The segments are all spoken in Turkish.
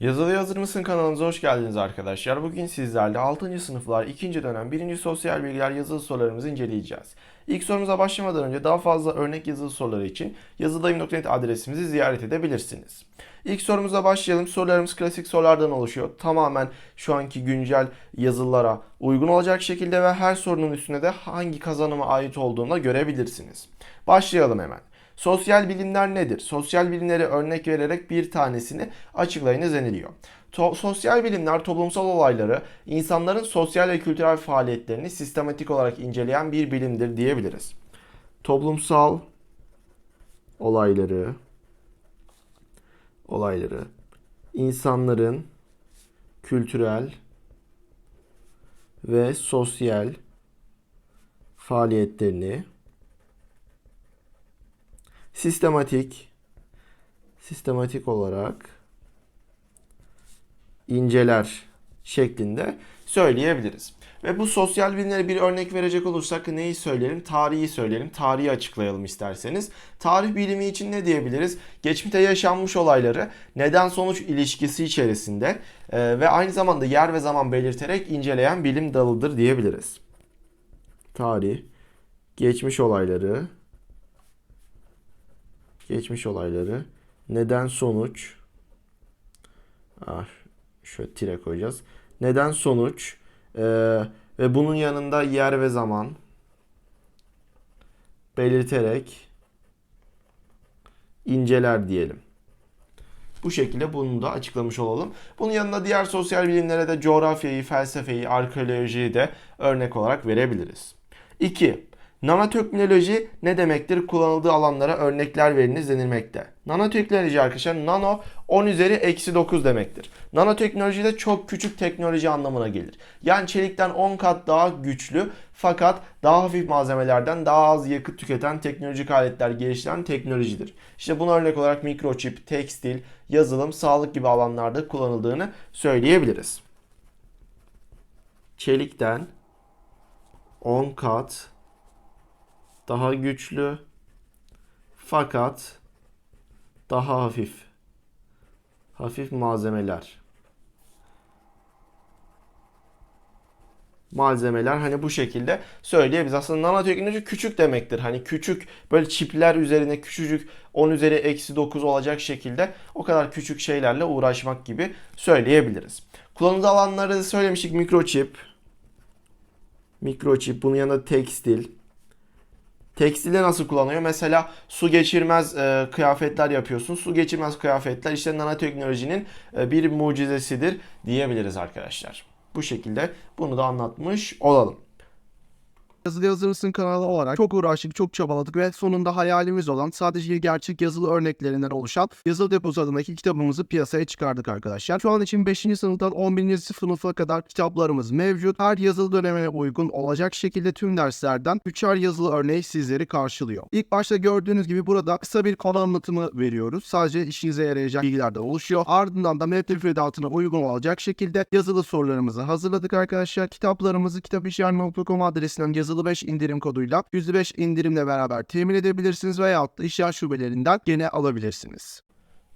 Yazılı Yazır mısın kanalımıza hoş geldiniz arkadaşlar. Bugün sizlerle 6. sınıflar 2. dönem 1. sosyal bilgiler yazılı sorularımızı inceleyeceğiz. İlk sorumuza başlamadan önce daha fazla örnek yazılı soruları için yazıldayım.net adresimizi ziyaret edebilirsiniz. İlk sorumuza başlayalım. Sorularımız klasik sorulardan oluşuyor. Tamamen şu anki güncel yazılılara uygun olacak şekilde ve her sorunun üstüne de hangi kazanıma ait olduğunu da görebilirsiniz. Başlayalım hemen. Sosyal bilimler nedir? Sosyal bilimleri örnek vererek bir tanesini açıklayınız deniliyor. To- sosyal bilimler toplumsal olayları, insanların sosyal ve kültürel faaliyetlerini sistematik olarak inceleyen bir bilimdir diyebiliriz. Toplumsal olayları olayları insanların kültürel ve sosyal faaliyetlerini sistematik sistematik olarak inceler şeklinde söyleyebiliriz. Ve bu sosyal bilimlere bir örnek verecek olursak neyi söyleyelim? Tarihi söyleyelim. Tarihi açıklayalım isterseniz. Tarih bilimi için ne diyebiliriz? Geçmişte yaşanmış olayları neden sonuç ilişkisi içerisinde e, ve aynı zamanda yer ve zaman belirterek inceleyen bilim dalıdır diyebiliriz. Tarih, geçmiş olayları, geçmiş olayları neden sonuç ah, şöyle tire koyacağız. Neden sonuç ee, ve bunun yanında yer ve zaman belirterek inceler diyelim. Bu şekilde bunu da açıklamış olalım. Bunun yanında diğer sosyal bilimlere de coğrafyayı, felsefeyi, arkeolojiyi de örnek olarak verebiliriz. 2. Nanoteknoloji ne demektir? Kullanıldığı alanlara örnekler veriniz denilmekte. Nanoteknoloji arkadaşlar nano 10 üzeri eksi 9 demektir. Nanoteknoloji de çok küçük teknoloji anlamına gelir. Yani çelikten 10 kat daha güçlü fakat daha hafif malzemelerden daha az yakıt tüketen teknolojik aletler geliştiren teknolojidir. İşte buna örnek olarak mikroçip, tekstil, yazılım, sağlık gibi alanlarda kullanıldığını söyleyebiliriz. Çelikten 10 kat daha güçlü fakat daha hafif. Hafif malzemeler. Malzemeler hani bu şekilde söyleyebiliriz. Aslında nanoteknoloji küçük demektir. Hani küçük böyle çipler üzerine küçücük 10 üzeri eksi 9 olacak şekilde o kadar küçük şeylerle uğraşmak gibi söyleyebiliriz. Kullanıldığı alanları söylemiştik mikroçip. Mikroçip bunun yanında tekstil, Tekstilde nasıl kullanıyor? Mesela su geçirmez e, kıyafetler yapıyorsun. Su geçirmez kıyafetler işte nanoteknolojinin e, bir mucizesidir diyebiliriz arkadaşlar. Bu şekilde bunu da anlatmış olalım. Yazılı Yazılırsın kanalı olarak çok uğraştık, çok çabaladık ve sonunda hayalimiz olan sadece gerçek yazılı örneklerinden oluşan Yazılı Deposu adındaki kitabımızı piyasaya çıkardık arkadaşlar. Şu an için 5. sınıftan 11. sınıfa kadar kitaplarımız mevcut. Her yazılı dönemine uygun olacak şekilde tüm derslerden üçer yazılı örneği sizleri karşılıyor. İlk başta gördüğünüz gibi burada kısa bir konu anlatımı veriyoruz. Sadece işinize yarayacak bilgilerden oluşuyor. Ardından da metni müfredatına uygun olacak şekilde yazılı sorularımızı hazırladık arkadaşlar. Kitaplarımızı kitapişyer.com adresinden yazılı 5 indirim koduyla %5 indirimle beraber temin edebilirsiniz veyahut da işler şubelerinden gene alabilirsiniz.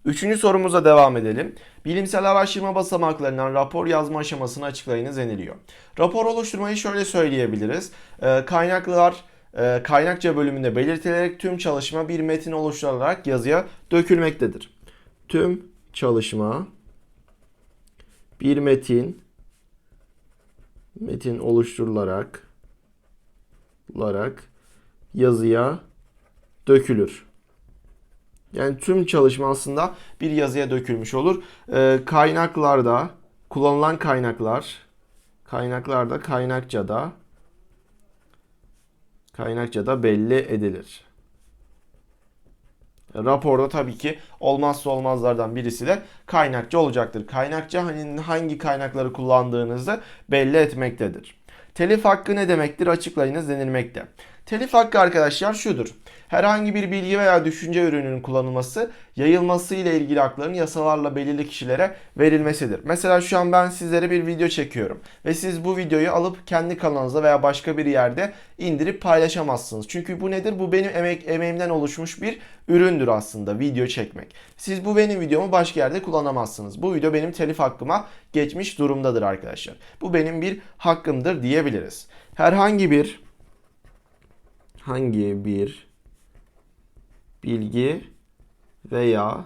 Üçüncü sorumuza devam edelim. Bilimsel araştırma basamaklarından rapor yazma aşamasını açıklayınız deniliyor. Rapor oluşturmayı şöyle söyleyebiliriz. Ee, kaynaklar e, kaynakça bölümünde belirtilerek tüm çalışma bir metin oluşturularak yazıya dökülmektedir. Tüm çalışma bir metin metin oluşturularak olarak yazıya dökülür. Yani tüm çalışma aslında bir yazıya dökülmüş olur. Ee, kaynaklarda kullanılan kaynaklar kaynaklarda kaynakçada kaynakçada belli edilir. Raporda tabii ki olmazsa olmazlardan birisi de kaynakça olacaktır. Kaynakça hani hangi kaynakları kullandığınızı belli etmektedir. Telif hakkı ne demektir açıklayınız denilmekte. Telif hakkı arkadaşlar şudur. Herhangi bir bilgi veya düşünce ürününün kullanılması, yayılması ile ilgili hakların yasalarla belirli kişilere verilmesidir. Mesela şu an ben sizlere bir video çekiyorum ve siz bu videoyu alıp kendi kanalınıza veya başka bir yerde indirip paylaşamazsınız. Çünkü bu nedir? Bu benim emek emeğimden oluşmuş bir üründür aslında video çekmek. Siz bu benim videomu başka yerde kullanamazsınız. Bu video benim telif hakkıma geçmiş durumdadır arkadaşlar. Bu benim bir hakkımdır diyebiliriz. Herhangi bir hangi bir bilgi veya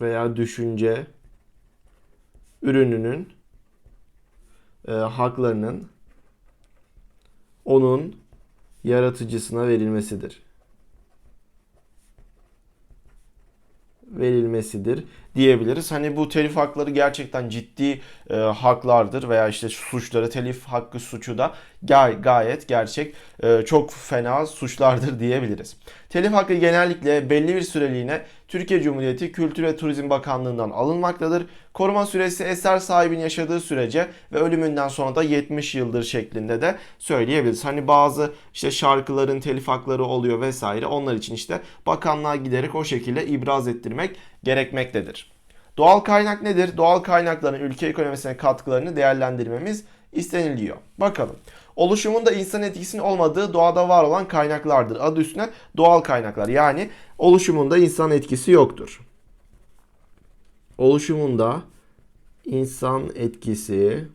veya düşünce ürününün e, haklarının onun yaratıcısına verilmesidir. Verilmesidir diyebiliriz. Hani bu telif hakları gerçekten ciddi e, haklardır veya işte suçları telif hakkı suçu da gay- gayet gerçek e, çok fena suçlardır diyebiliriz. Telif hakkı genellikle belli bir süreliğine Türkiye Cumhuriyeti Kültür ve Turizm Bakanlığı'ndan alınmaktadır. Koruma süresi eser sahibinin yaşadığı sürece ve ölümünden sonra da 70 yıldır şeklinde de söyleyebiliriz. Hani bazı işte şarkıların telif hakları oluyor vesaire. Onlar için işte bakanlığa giderek o şekilde ibraz ettirmek gerekmektedir. Doğal kaynak nedir? Doğal kaynakların ülke ekonomisine katkılarını değerlendirmemiz isteniliyor. Bakalım. Oluşumunda insan etkisinin olmadığı doğada var olan kaynaklardır. Adı üstüne doğal kaynaklar. Yani oluşumunda insan etkisi yoktur. Oluşumunda insan etkisi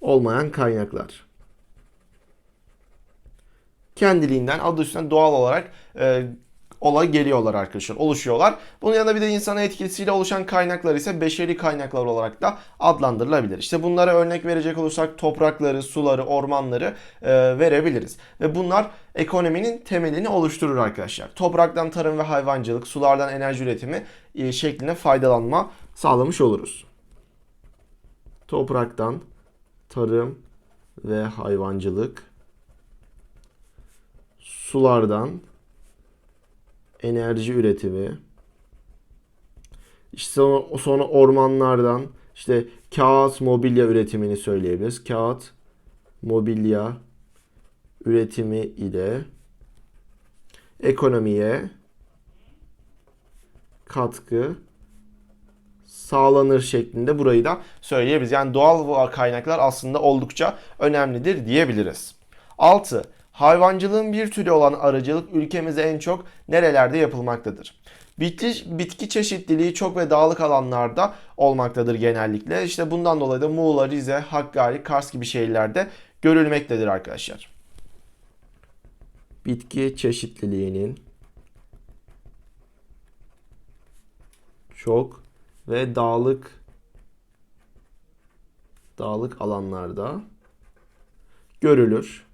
olmayan kaynaklar. Kendiliğinden adı üstüne doğal olarak e, olay geliyorlar arkadaşlar. Oluşuyorlar. Bunun yanında bir de insana etkisiyle oluşan kaynaklar ise beşeri kaynaklar olarak da adlandırılabilir. İşte bunlara örnek verecek olursak toprakları, suları, ormanları e, verebiliriz. Ve bunlar ekonominin temelini oluşturur arkadaşlar. Topraktan tarım ve hayvancılık, sulardan enerji üretimi e, şeklinde faydalanma sağlamış oluruz. Topraktan tarım ve hayvancılık, sulardan enerji üretimi, işte sonra, sonra ormanlardan işte kağıt mobilya üretimini söyleyebiliriz. Kağıt mobilya üretimi ile ekonomiye katkı sağlanır şeklinde burayı da söyleyebiliriz. Yani doğal kaynaklar aslında oldukça önemlidir diyebiliriz. 6. Hayvancılığın bir türü olan arıcılık ülkemizde en çok nerelerde yapılmaktadır? Bitki, bitki çeşitliliği çok ve dağlık alanlarda olmaktadır genellikle. İşte bundan dolayı da Muğla, Rize, Hakkari, Kars gibi şehirlerde görülmektedir arkadaşlar. Bitki çeşitliliğinin çok ve dağlık dağlık alanlarda görülür.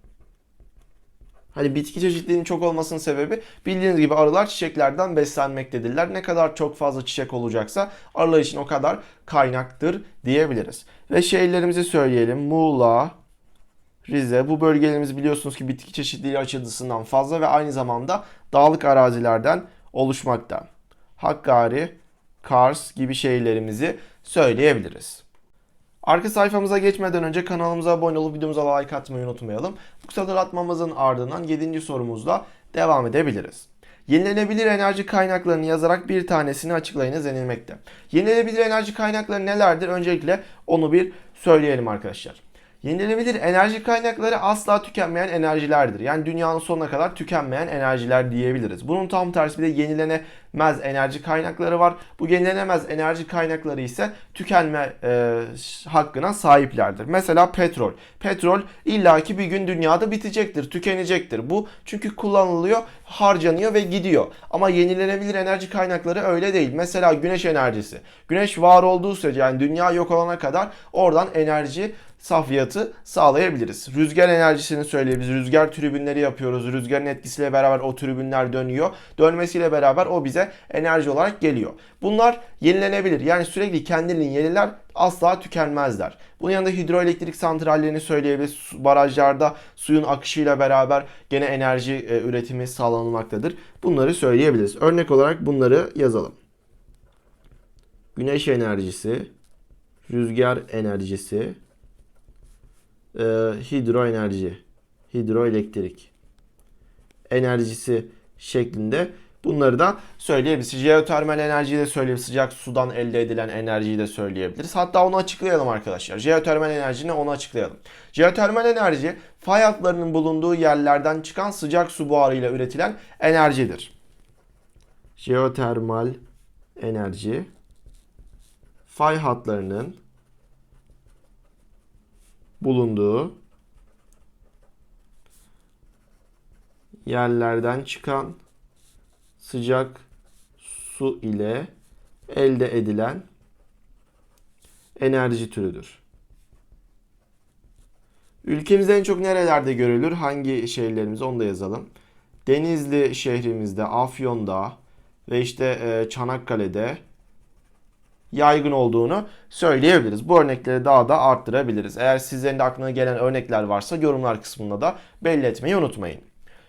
Hani bitki çeşitliliğinin çok olmasının sebebi bildiğiniz gibi arılar çiçeklerden beslenmektedirler. Ne kadar çok fazla çiçek olacaksa arılar için o kadar kaynaktır diyebiliriz. Ve şehirlerimizi söyleyelim. Muğla, Rize bu bölgelerimiz biliyorsunuz ki bitki çeşitliliği açısından fazla ve aynı zamanda dağlık arazilerden oluşmakta. Hakkari, Kars gibi şehirlerimizi söyleyebiliriz. Arka sayfamıza geçmeden önce kanalımıza abone olup videomuza like atmayı unutmayalım. Bu kısa atmamızın ardından 7. sorumuzla devam edebiliriz. Yenilenebilir enerji kaynaklarını yazarak bir tanesini açıklayınız denilmekte. Yenilenebilir enerji kaynakları nelerdir? Öncelikle onu bir söyleyelim arkadaşlar. Yenilenebilir enerji kaynakları asla tükenmeyen enerjilerdir. Yani dünyanın sonuna kadar tükenmeyen enerjiler diyebiliriz. Bunun tam tersi bir de yenilenemez enerji kaynakları var. Bu yenilenemez enerji kaynakları ise tükenme e, hakkına sahiplerdir. Mesela petrol. Petrol illaki bir gün dünyada bitecektir, tükenecektir. Bu çünkü kullanılıyor, harcanıyor ve gidiyor. Ama yenilenebilir enerji kaynakları öyle değil. Mesela güneş enerjisi. Güneş var olduğu sürece yani dünya yok olana kadar oradan enerji safiyatı sağlayabiliriz. Rüzgar enerjisini söyleyebiliriz. Rüzgar tribünleri yapıyoruz. Rüzgarın etkisiyle beraber o tribünler dönüyor. Dönmesiyle beraber o bize enerji olarak geliyor. Bunlar yenilenebilir. Yani sürekli kendiliğini yeniler asla tükenmezler. Bunun yanında hidroelektrik santrallerini söyleyebiliriz. Barajlarda suyun akışıyla beraber gene enerji e, üretimi sağlanmaktadır. Bunları söyleyebiliriz. Örnek olarak bunları yazalım. Güneş enerjisi, rüzgar enerjisi, e, hidroenerji. hidroelektrik enerjisi şeklinde bunları da söyleyebiliriz. Jeotermal enerjiyi de söyleyebiliriz. Sıcak sudan elde edilen enerjiyi de söyleyebiliriz. Hatta onu açıklayalım arkadaşlar. Jeotermal enerji ne onu açıklayalım. Jeotermal enerji fay hatlarının bulunduğu yerlerden çıkan sıcak su buharıyla üretilen enerjidir. Jeotermal enerji fay hatlarının bulunduğu yerlerden çıkan sıcak su ile elde edilen enerji türüdür. Ülkemizde en çok nerelerde görülür? Hangi şehirlerimiz onu da yazalım. Denizli şehrimizde, Afyon'da ve işte e, Çanakkale'de yaygın olduğunu söyleyebiliriz. Bu örnekleri daha da arttırabiliriz. Eğer sizlerin de aklına gelen örnekler varsa yorumlar kısmında da belli etmeyi unutmayın.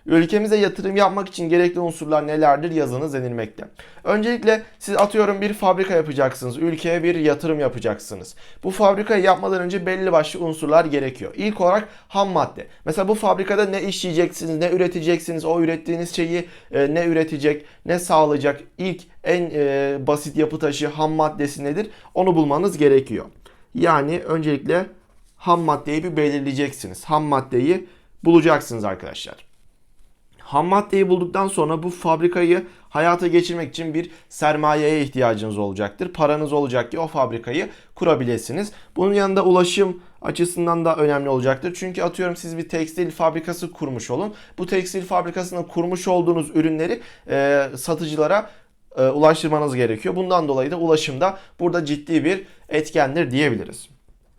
Ülkemize yatırım yapmak için gerekli unsurlar nelerdir yazınız denilmekte. Öncelikle siz atıyorum bir fabrika yapacaksınız. Ülkeye bir yatırım yapacaksınız. Bu fabrikayı yapmadan önce belli başlı unsurlar gerekiyor. İlk olarak ham madde. Mesela bu fabrikada ne işleyeceksiniz, ne üreteceksiniz, o ürettiğiniz şeyi e, ne üretecek, ne sağlayacak. İlk en e, basit yapı taşı ham maddesi nedir? Onu bulmanız gerekiyor. Yani öncelikle ham maddeyi bir belirleyeceksiniz. Ham maddeyi bulacaksınız arkadaşlar. Ham maddeyi bulduktan sonra bu fabrikayı hayata geçirmek için bir sermayeye ihtiyacınız olacaktır. Paranız olacak ki o fabrikayı kurabilirsiniz. Bunun yanında ulaşım açısından da önemli olacaktır. Çünkü atıyorum siz bir tekstil fabrikası kurmuş olun. Bu tekstil fabrikasında kurmuş olduğunuz ürünleri e, satıcılara e, ulaştırmanız gerekiyor. Bundan dolayı da ulaşımda burada ciddi bir etkendir diyebiliriz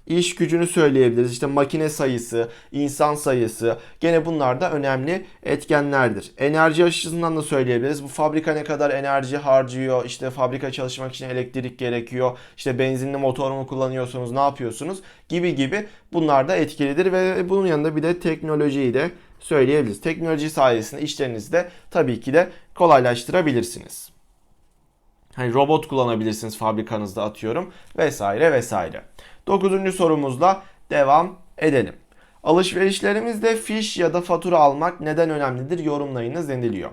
iş gücünü söyleyebiliriz. İşte makine sayısı, insan sayısı gene bunlar da önemli etkenlerdir. Enerji açısından da söyleyebiliriz. Bu fabrika ne kadar enerji harcıyor? İşte fabrika çalışmak için elektrik gerekiyor. İşte benzinli motor mu kullanıyorsunuz? Ne yapıyorsunuz? Gibi gibi bunlar da etkilidir ve bunun yanında bir de teknolojiyi de söyleyebiliriz. Teknoloji sayesinde işlerinizi de tabii ki de kolaylaştırabilirsiniz. Hani robot kullanabilirsiniz fabrikanızda atıyorum vesaire vesaire. Dokuzuncu sorumuzla devam edelim. Alışverişlerimizde fiş ya da fatura almak neden önemlidir yorumlayınız deniliyor.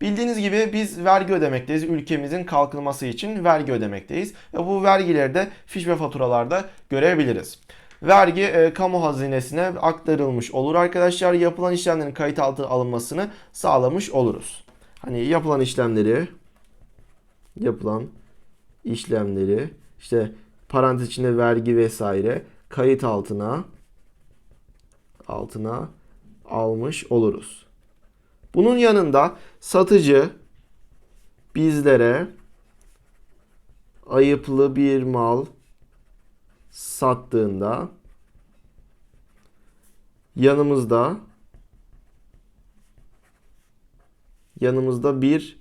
Bildiğiniz gibi biz vergi ödemekteyiz. Ülkemizin kalkınması için vergi ödemekteyiz. Ve bu vergileri de fiş ve faturalarda görebiliriz. Vergi e, kamu hazinesine aktarılmış olur arkadaşlar. Yapılan işlemlerin kayıt altına alınmasını sağlamış oluruz. Hani yapılan işlemleri yapılan işlemleri işte parantez içinde vergi vesaire kayıt altına altına almış oluruz. Bunun yanında satıcı bizlere ayıplı bir mal sattığında yanımızda yanımızda bir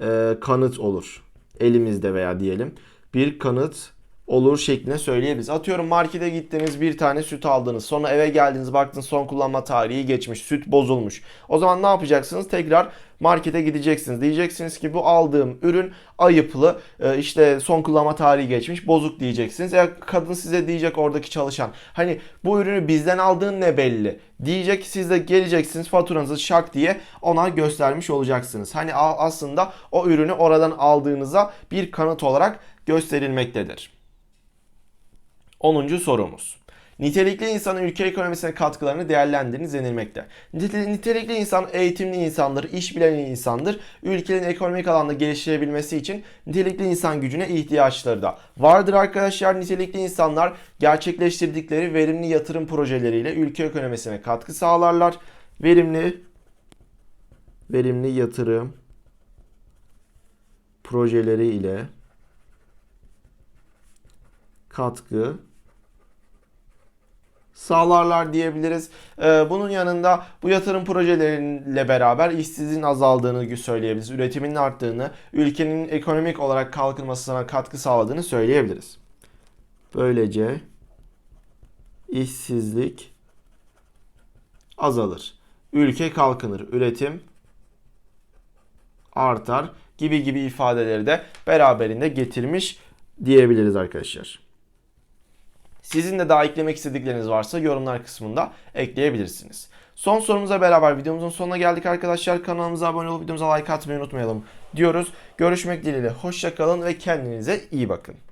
e, kanıt olur. Elimizde veya diyelim. Bir kanıt olur şeklinde söyleyebiliriz. Atıyorum markete gittiniz bir tane süt aldınız. Sonra eve geldiniz baktınız son kullanma tarihi geçmiş. Süt bozulmuş. O zaman ne yapacaksınız? Tekrar markete gideceksiniz. Diyeceksiniz ki bu aldığım ürün ayıplı. e, işte son kullanma tarihi geçmiş. Bozuk diyeceksiniz. Ya kadın size diyecek oradaki çalışan. Hani bu ürünü bizden aldığın ne belli. Diyecek siz de geleceksiniz faturanızı şak diye ona göstermiş olacaksınız. Hani aslında o ürünü oradan aldığınıza bir kanıt olarak gösterilmektedir. 10. sorumuz. Nitelikli insanın ülke ekonomisine katkılarını değerlendiriniz denilmekte. Nite- Nitelikli insan eğitimli insandır, iş bilen insandır. Ülkenin ekonomik alanda geliştirebilmesi için nitelikli insan gücüne ihtiyaçları da vardır arkadaşlar. Nitelikli insanlar gerçekleştirdikleri verimli yatırım projeleriyle ülke ekonomisine katkı sağlarlar. Verimli verimli yatırım projeleri ile katkı sağlarlar diyebiliriz. Ee, bunun yanında bu yatırım projeleriyle beraber işsizliğin azaldığını söyleyebiliriz. Üretimin arttığını, ülkenin ekonomik olarak kalkınmasına katkı sağladığını söyleyebiliriz. Böylece işsizlik azalır. Ülke kalkınır, üretim artar gibi gibi ifadeleri de beraberinde getirmiş diyebiliriz arkadaşlar. Sizin de daha eklemek istedikleriniz varsa yorumlar kısmında ekleyebilirsiniz. Son sorumuza beraber videomuzun sonuna geldik arkadaşlar. Kanalımıza abone olup videomuza like atmayı unutmayalım diyoruz. Görüşmek dileğiyle. Hoşçakalın ve kendinize iyi bakın.